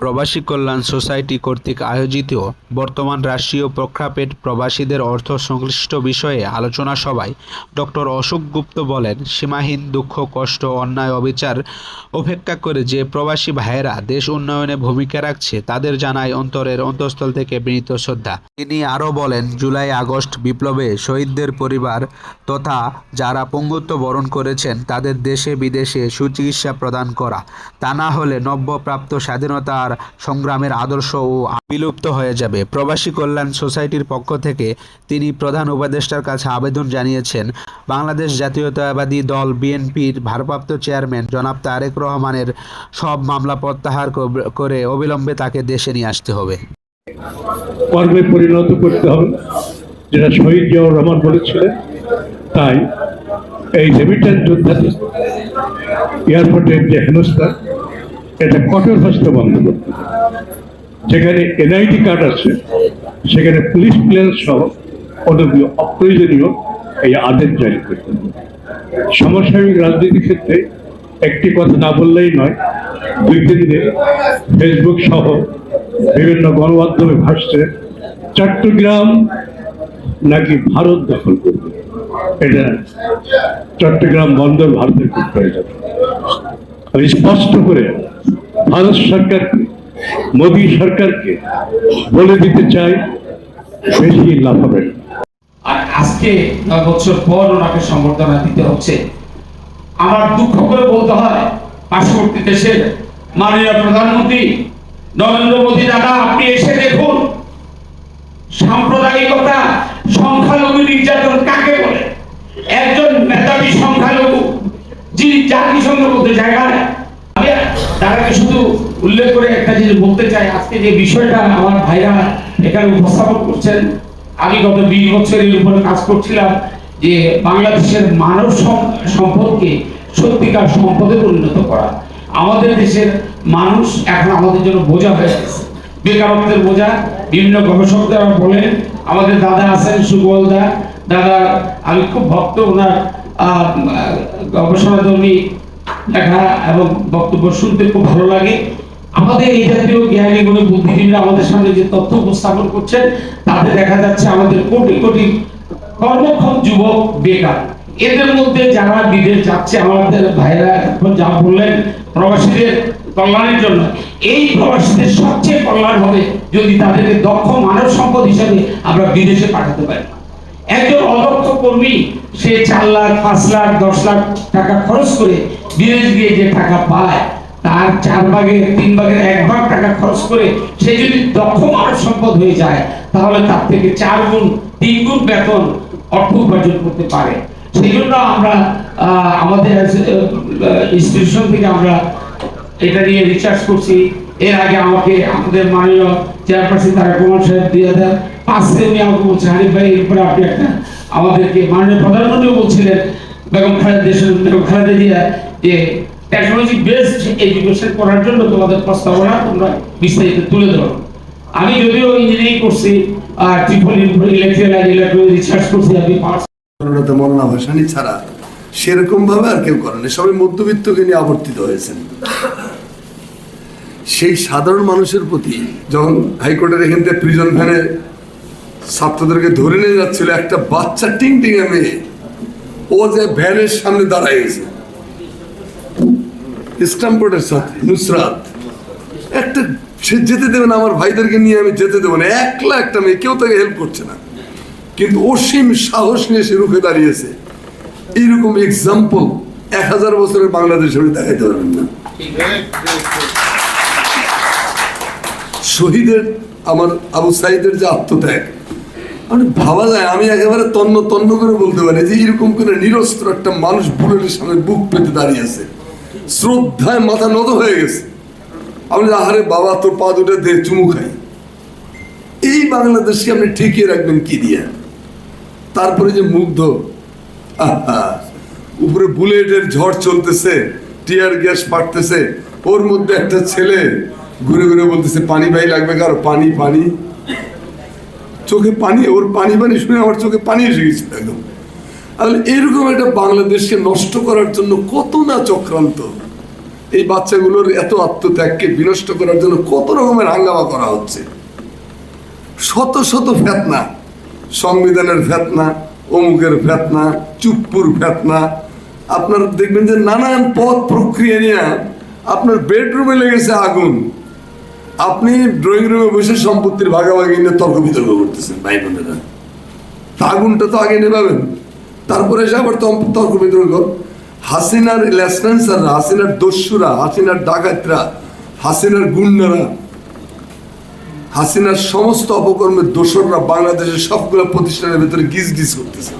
প্রবাসী কল্যাণ সোসাইটি কর্তৃক আয়োজিত বর্তমান রাষ্ট্রীয় প্রক্ষাপেট প্রবাসীদের অর্থ সংশ্লিষ্ট বিষয়ে আলোচনা সভায় ডক্টর অশোক গুপ্ত বলেন, সীমাহীন দুঃখ, কষ্ট, অন্যায়, অবিচার উপেক্ষা করে যে প্রবাসী ভাইয়েরা দেশ উন্নয়নে ভূমিকা রাখছে তাদের জানায় অন্তরের অন্তঃস্থল থেকে বিনীত শ্রদ্ধা। তিনি আরও বলেন, জুলাই, আগস্ট বিপ্লবে শহীদদের পরিবার তথা যারা পঙ্গুত্ব বরণ করেছেন তাদের দেশে বিদেশে সুচিকিৎসা প্রদান করা। তা না হলে নব্যপ্রাপ্ত স্বাধীনতার সংগ্রামের আদর্শ ও বিলুপ্ত হয়ে যাবে। প্রবাসী কল্যাণ সোসাইটির পক্ষ থেকে তিনি প্রধান উপদেষ্টার কাছে আবেদন জানিয়েছেন, বাংলাদেশ জাতীয়তাবাদী দল বিএনপির ভারপ্রাপ্ত চেয়ারম্যান জনাব তারেক রহমানের সব মামলা প্রত্যাহার করে অবিলম্বে তাকে দেশে নিয়ে আসতে হবে। কর্মে পরিণত করতে হবে, যেটা শহীদ জিয়াউর রহমান বলেছিলেন। তাই এই রেমিটেন্স যোদ্ধাদের এয়ারপোর্টের যে হেনস্থা এটা কঠোর হস্তে বন্ধ করতে। যেখানে এনআইডি কার্ড আছে, সেখানে পুলিশ ক্লিয়ারেন্স সহ অনুমতি অপ্রয়োজনীয় এই আদেশ জারি করতে হবে। সমসাময়িক রাজনীতির ক্ষেত্রে একটি কথা না বললেই নয়, দুই তিন দিন ফেসবুক সহ বিভিন্ন গণমাধ্যমে ভাসছে চট্টগ্রাম নাকি ভারত দখল করবে। এটা চট্টগ্রাম বন্দর ভারতের হয়ে যাবে আমি স্পষ্ট করে ভারত সরকারকে, মোদী সরকারকে বলে দিতে চাই, বেশি লাফাবেন না। আর আজকে নয় বছর পর ওনাকে সম্বর্ধনা দিতে হচ্ছে আমার দুঃখ করে বলতে হয় পার্শ্ববর্তী দেশের মাননীয় প্রধানমন্ত্রী নরেন্দ্র মোদী দাদা, আপনি এসে দেখুন, সাম্প্রদায়িকতা সংখ্যালঘু নির্যাতন কাকে বলে একজন মেধাবী সংখ্যালঘু, যিনি জাতিসংঘ বলতে জায়গা নেয় আমি তারাকে শুধু উল্লেখ করে একটা জিনিস বলতে চাই। আজকে যে বিষয়টা আমার ভাইরা এখানে উপস্থাপন করছেন আমি গত বিশ বছর এর উপরে কাজ করছিলাম যে বাংলাদেশের মানব সম- সম্পদকে সত্যিকার সম্পদে পরিণত করা। আমাদের দেশের মানুষ এখন আমাদের জন্য বোঝা হয়ে গেছে। বেকারত্বের বোঝা বিভিন্ন গবেষকরা বলেন আমাদের দাদা আছেন সুবল দা। দাদা আমি খুব ভক্ত ওনার আহ, গবেষণাধর্মী লেখা এবং বক্তব্য শুনতে খুব ভালো লাগে। আমাদের এই জাতীয় জ্ঞানী গুণী বুদ্ধিজীবীরা আমাদের সামনে যে তথ্য উপস্থাপন করছেন, তাতে দেখা যাচ্ছে আমাদের কোটি কোটি কর্মক্ষম যুবক, বেকার। এদের মধ্যে যারা বিদেশ যাচ্ছে, আমাদের ভাইরা এখন যা বললেন, প্রবাসীদের কল্যাণের জন্য। এই প্রবাসীদের সবচেয়ে কল্যাণ হবে যদি তাদেরকে দক্ষ মানব সম্পদ হিসেবে আমরা বিদেশে পাঠাতে পারি। একজন অদক্ষ কর্মী, সে চার লাখ, পাঁচ লাখ, দশ লাখ টাকা খরচ করে বিদেশ গিয়ে যে টাকা পায় তার চার ভাগের তিন ভাগের এক ভাগ টাকা খরচ করে সে যদি দক্ষ মানব সম্পদ হয়ে যায়, তাহলে তার থেকে চার গুণ, তিন গুণ বেতন অর্থ উপার্জন করতে পারে। সেই জন্য আমরা আমাদের ইনস্টিটিউশন থেকে আমরা এটা নিয়ে রিসার্চ করছি। এর আগে আমাকে আমাদের মাননীয় চেয়ারপারসন তারা কুমার সাহেব দুই হাজার পাঁচে উনি আমাকে বলছেন হানিফ ভাই, এরপরে আপনি একটা আমাদেরকে মাননীয় প্রধানমন্ত্রীও বলছিলেন, বেগম খালেদা দেশের বেগম খালেদা জিয়া যে টেকনোলজি বেসড এডুকেশন করার জন্য তোমাদের প্রস্তাবনা তোমরা বিস্তারিত তুলে ধরো। আমি যদিও ইঞ্জিনিয়ারিং করছি, আর ট্রিপল ইলেকট্রিক্যাল ইলেকট্রনিক রিসার্চ করছি, আমি পার্স করোনাতে মৌলানা ভাসানি ছাড়া সেরকম ভাবে আর কেউ সবাই মধ্যবিত্তকে নিয়ে আবর্তিত হয়েছেন। সেই সাধারণ মানুষের প্রতি যখন হাইকোর্টের এখান থেকে প্রিজন ভ্যানে ছাত্রদেরকে ধরে নিয়ে যাচ্ছিল, একটা বাচ্চা টিং টিঙে মেয়ে, ও যে ভ্যানের সামনে দাঁড়ায় গেছে। স্ট্যাম্পোর্টের ছাত্রী নুসরাত। একটা সে যেতে দেবে না, আমার ভাইদেরকে নিয়ে আমি যেতে দেবো না। একলা একটা মেয়ে, কেউ তাকে হেল্প করছে না। কিন্তু অসীম সাহস নিয়ে সে রুখে দাঁড়িয়েছে। এইরকম এক্সাম্পল এক হাজার বছরের বাংলাদেশ আপনি দেখাইতে পারবেন না। শহীদের, আমার আবু সাইদের যে আত্মত্যাগ মানে ভাবা যায়, আমি একেবারে তন্ন তন্ন করে বলতে পারি যে এরকম করে নিরস্ত্র একটা মানুষ বুলেটের সামনে বুক পেতে দাঁড়িয়েছে শ্রদ্ধায় মাথা নত হয়ে গেছে। আমি আহারে বাবা, তোর পা দুটো দে চুমু খাই। এই বাংলাদেশকে আপনি ঠেকিয়ে রাখবেন কি দিয়ে? তারপরে যে মুগ্ধ উপরে বুলেটের ঝড় চলতেছে, টিয়ার গ্যাস ফাটতেছে ওর মধ্যে একটা ছেলে ঘুরে ঘুরে বলতেছে, পানি ভাই লাগবে কারও? পানি পানি। চোখে পানি, ওর পানি পানি শুনে আমার চোখে পানি এসে গেছিল একদম। তাহলে এরকম একটা বাংলাদেশকে নষ্ট করার জন্য কত না চক্রান্ত। এই বাচ্চাগুলোর এত আত্মত্যাগকে বিনষ্ট করার জন্য কত রকমের হাঙ্গামা করা হচ্ছে। শত শত ফেতনা, সংবিধানের ফেতনা, অমুকের ফেতনা, চুপ্পুর ফেতনা। আপনার দেখবেন যে নানান পথ প্রক্রিয়া নিয়ে আপনার বেডরুমে লেগেছে আগুন। আপনি ড্রয়িং রুমে বসে সম্পত্তির ভাগাভাগি নিয়ে তর্ক বিতর্ক করতেছেন, ভাই বোনেরা। আগুনটা তো আগে নেভাবেন তারপরে এসে আবার তর্ক বিতর্ক হাসিনার লেসপেন্সাররা হাসিনার দস্যুরা, হাসিনার ডাকাতরা, হাসিনার গুন্ডারা, হাসিনার সমস্ত অপকর্মের দোসররা বাংলাদেশের সবগুলো প্রতিষ্ঠানের ভিতরে গিজ গিজ করতেছে।